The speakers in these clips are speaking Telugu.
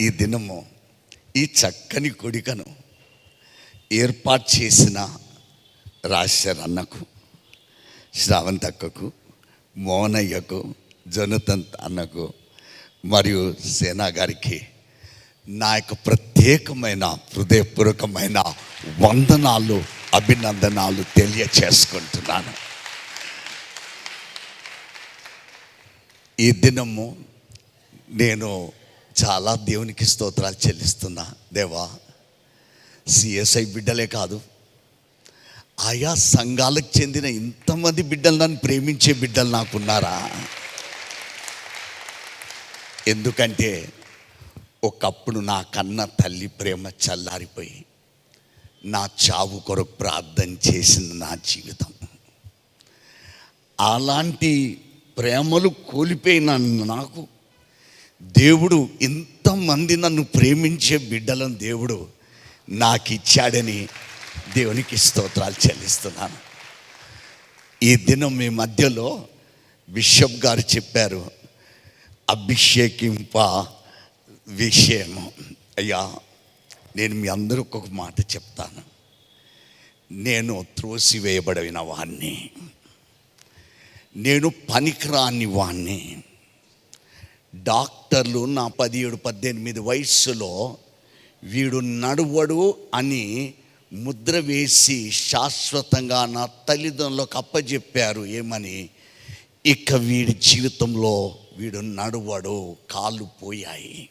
ఈ దినము ఈ చక్కని కొడికను ఏర్పాటు చేసిన రాశర్ అన్నకు శ్రావంత్ అక్కకు మోనయ్యకు జనతన్ అన్నకు మరియు సేనా గారికి నా యొక్క ప్రత్యేకమైన హృదయపూర్వకమైన వందనాలు అభినందనాలు తెలియచేసుకుంటున్నాను. ఈ దినము నేను చాలా దేవునికి స్తోత్రాలు చెల్లిస్తున్నా. దేవా సిఎస్ఐ బిడ్డలే కాదు ఆయా సంఘాలకు చెందిన ఇంతమంది బిడ్డలు నన్ను ప్రేమించే బిడ్డలు నాకున్నారా? ఎందుకంటే ఒకప్పుడు నా కన్న తల్లి ప్రేమ చల్లారిపోయి నా చావు కొరకు ప్రార్థన చేసింది నా జీవితం. అలాంటి ప్రేమలు కోల్పోయిన నాకు దేవుడు ఇంతమంది నన్ను ప్రేమించే బిడ్డలను దేవుడు నాకు ఇచ్చాడని దేవునికి స్తోత్రాలు చెల్లిస్తున్నాను. ఈ దినం మీ మధ్యలో బిషప్ గారు చెప్పారు అభిషేకింప విషయము. అయ్యా నేను మీ అందరికి ఒక మాట చెప్తాను. నేను త్రోసివేయబడిన వాణ్ణి. నేను పనికిరాని వాణ్ణి. డాక్టర్లు నా పదిహేడు పద్దెనిమిది వయస్సులో వీడు నడువడు అని ముద్ర వేసి శాశ్వతంగా నా తల్లిదండ్రులకు అప్పజెప్పారు. ఏమని? ఇక వీడి జీవితంలో వీడు నడువడు కాళ్ళు పోయాయి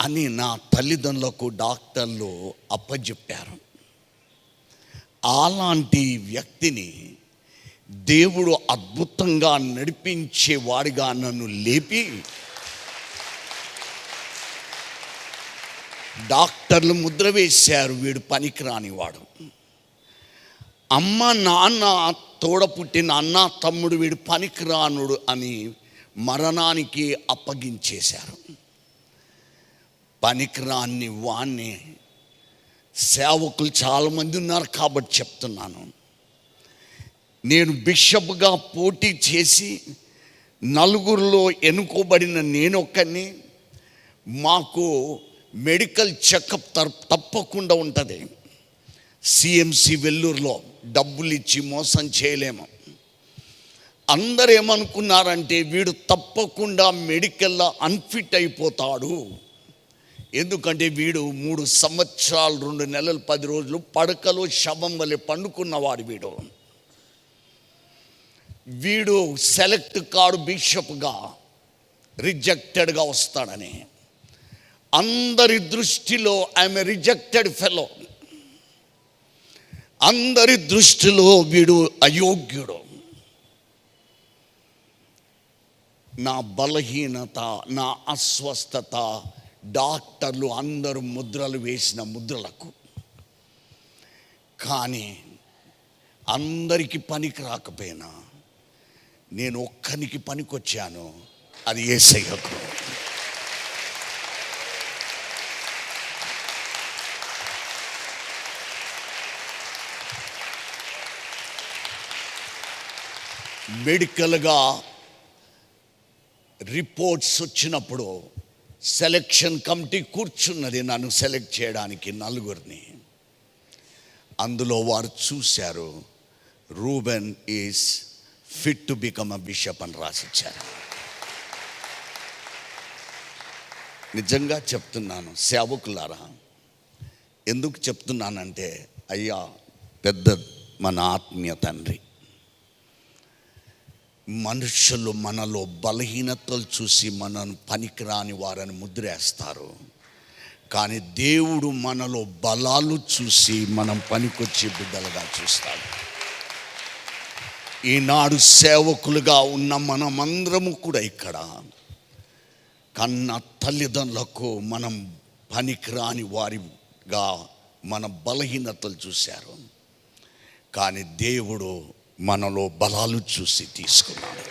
అని నా తల్లిదండ్రులకు డాక్టర్లు అప్పజెప్పారు. అలాంటి వ్యక్తిని దేవుడు అద్భుతంగా నడిపించేవాడిగా నన్ను లేపి డాక్టర్లు ముద్ర వేశారు వీడు పనికిరాని వాడు అమ్మ నాన్న తోడ పుట్టిన అన్న తమ్ముడు వీడు పనికిరానుడు అని మరణానికి అప్పగించేశారు. పనికిరాని వాణ్ణి సేవకులు చాలామంది ఉన్నారు కాబట్టి చెప్తున్నాను. నేను బిషప్గా పోటీ చేసి నలుగురిలో ఎన్నుకోబడిన నేనొక్కని మాకు మెడికల్ చెకప్ తప్పకుండా ఉంటుంది. సిఎంసి వెల్లూరులో డబ్బులు ఇచ్చి మోసం చేయలేము. అందరు ఏమనుకున్నారంటే వీడు తప్పకుండా మెడికల్లో అన్ఫిట్ అయిపోతాడు. ఎందుకంటే వీడు మూడు సంవత్సరాలు రెండు నెలలు పది రోజులు పడకలో శవం వలె పండుకున్నవాడు వీడు. వీడు సెలెక్ట్ కాడు బిషప్గా రిజెక్టెడ్గా వస్తాడని. అందరి దృష్టిలో ఐఎమ్ రిజెక్టెడ్ ఫెలో. అందరి దృష్టిలో వీడు అయోగ్యుడు. నా బలహీనత నా అస్వస్థత డాక్టర్లు అందరూ ముద్రలు వేసిన ముద్రలకు. కానీ అందరికీ పనికి రాకపోయినా నేను ఒక్కనికి పనికొచ్చాను. అది ఏసయ్యకు. మెడికల్గా రిపోర్ట్స్ వచ్చినప్పుడు సెలెక్షన్ కమిటీ కూర్చున్నది నన్ను సెలెక్ట్ చేయడానికి నలుగురిని. అందులో వారు చూశారు Reuben is fit to become a bishop అని రాసిచ్చారు నిజంగా చెప్తున్నాను సేవకులారా ఎందుకు చెప్తున్నానంటే అయ్యా పెద్ద మన ఆత్మీయ తండ్రి మనుషులు మనలో బలహీనతలు చూసి మనను పనికిరాని వారని ముద్రేస్తారు. కానీ దేవుడు మనలో బలాలు చూసి మనం పనికొచ్చే బిడ్డలుగా చూస్తాడు. ఈనాడు సేవకులుగా ఉన్న మనమందరము కూడా ఇక్కడ. కన్న తల్లిదండ్రులకు మనం పనికిరాని వారిగా మన బలహీనతలు చూశారు. కానీ దేవుడు మనలో బలాలు చూసి తీసుకున్నాడు.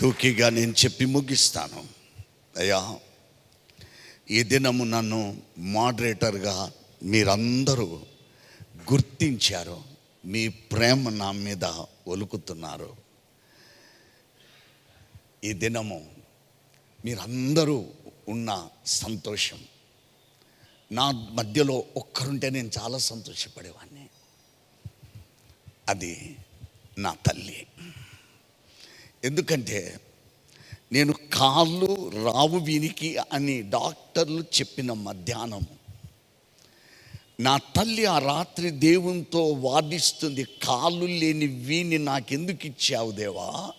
టూకీగా నేను చెప్పి ముగిస్తాను. అయ్యా ఈ దినము నన్ను మోడరేటర్గా మీరందరూ గుర్తించారు. మీ ప్రేమ నా మీద ఒలుకుతున్నారు. ఈ దినము మీరందరూ ఉన్న సంతోషం. నా మధ్యలో ఒక్కరుంటే నేను చాలా సంతోషపడేవాడిని అది నా తల్లి. ఎందుకంటే నేను కాళ్ళు రావు వీనికి అని డాక్టర్లు చెప్పిన మధ్యాహ్నం నా తల్లి ఆ రాత్రి దేవునితో వాదిస్తుంది కాళ్ళు లేని వీని నాకెందుకు ఇచ్చావు దేవా?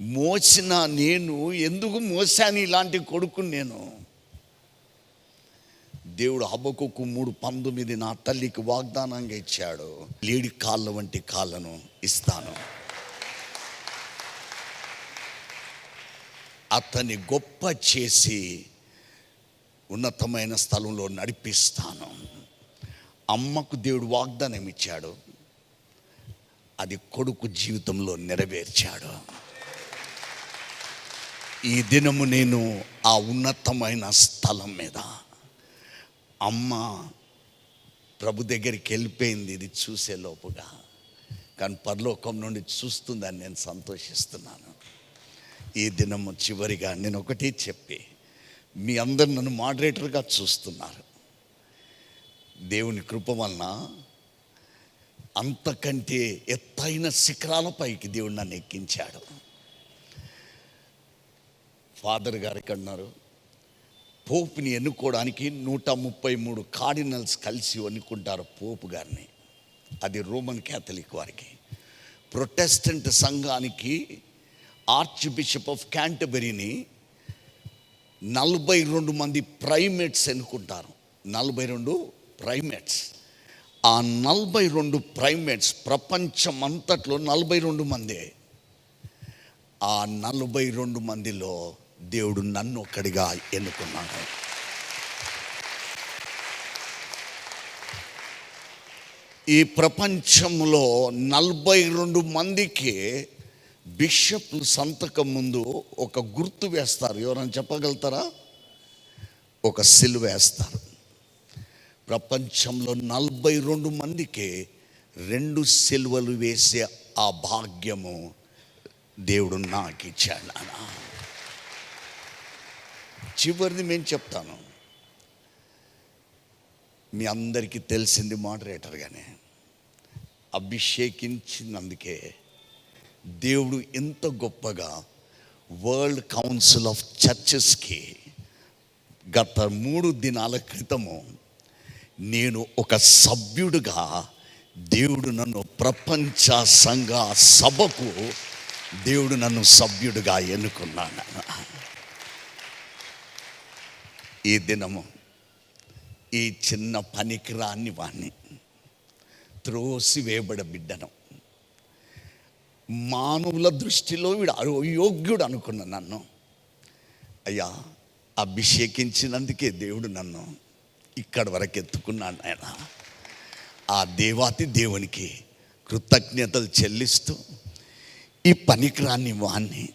మోసిన నేను ఎందుకు మోసాను ఇలాంటి కొడుకుని నేను? దేవుడు హబకుకు మూడు పంతొమ్మిది నా తల్లికి వాగ్దానంగా ఇచ్చాడు లేడి కాళ్ళ వంటి కాళ్ళను ఇస్తాను. అతన్ని గొప్ప చేసి ఉన్నతమైన స్థలంలో నడిపిస్తాను. అమ్మకు దేవుడు వాగ్దానం ఇచ్చాడు. అది కొడుకు జీవితంలో నెరవేర్చాడు. ఈ దినము నేను ఆ ఉన్నతమైన స్థలం మీద. అమ్మ ప్రభు దగ్గరికి వెళ్ళిపోయింది ఇది చూసే లోపుగా. కానీ పరలోకం నుండి చూస్తుందని నేను సంతోషిస్తున్నాను. ఈ దినము చివరిగా నేను ఒకటి చెప్పి మీ అందరు నన్ను మోడరేటర్గా చూస్తున్నారు. దేవుని కృప వలన అంతకంటే ఎత్తైన శిఖరాలపైకి దేవుడు నన్ను ఎక్కించాడు. ఫాదర్ గారికి అన్నారు పోపుని ఎన్నుకోవడానికి నూట ముప్పై మూడు కార్డినల్స్ కలిసి ఎన్నుకుంటారు పోపు గారిని. అది రోమన్ క్యాథలిక్ వారికి. ప్రొటెస్టెంట్ సంఘానికి ఆర్చ్ బిషప్ ఆఫ్ క్యాంటబెరీని నలభై రెండు మంది ప్రైమేట్స్ ఎన్నుకుంటారు. నలభై రెండు ప్రైమేట్స్ ఆ నలభై రెండు ప్రైమేట్స్ ప్రపంచం అంతట్లో నలభై రెండు మందే. ఆ నలభై రెండు మందిలో దేవుడు నన్ను ఒక్కడిగా ఎన్నుకున్నాడు. ఈ ప్రపంచంలో నలభై రెండు మందికి బిషప్ సంతకం ముందు ఒక గుర్తు వేస్తారు. ఎవరైనా చెప్పగలుగుతారా? ఒక సిలువ వేస్తారు. ప్రపంచంలో నలభై రెండు మందికి రెండు సిల్వలు వేసే ఆ భాగ్యము దేవుడు నాకు ఇచ్చాడు నాన్న చివరిది మేము చెప్తాను. మీ అందరికీ తెలిసింది మోడరేటర్గానే అభిషేకించినందుకే దేవుడు ఎంత గొప్పగా వరల్డ్ కౌన్సిల్ ఆఫ్ చర్చెస్కి గత మూడు దినాల క్రితము నేను ఒక సభ్యుడుగా దేవుడు నన్ను ప్రపంచ సంఘ సభకు దేవుడు నన్ను సభ్యుడుగా ఎన్నుకున్నాను. ఈ దినము ఈ చిన్న పనికిరాన్ని వాణ్ణి త్రోసి వేయబడ బిడ్డను. మానవుల దృష్టిలో వీడు అయోగ్యుడు అనుకున్న నన్ను. అయ్యా అభిషేకించినందుకే దేవుడు నన్ను ఇక్కడ వరకు ఎత్తుకున్నాను ఆయన ఆ దేవాతి దేవునికి కృతజ్ఞతలు చెల్లిస్తూ ఈ పనికిరాని వాణ్ణి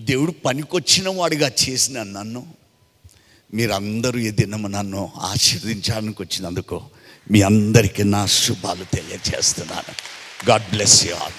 దేవుడు పనికొచ్చిన వాడిగా చేసిన నన్ను మీరందరూ ఈ దినము నన్ను ఆశీర్వదించడానికి వచ్చినందుకు మీ అందరికీ నా శుభాలు తెలియజేస్తున్నాను. God bless you all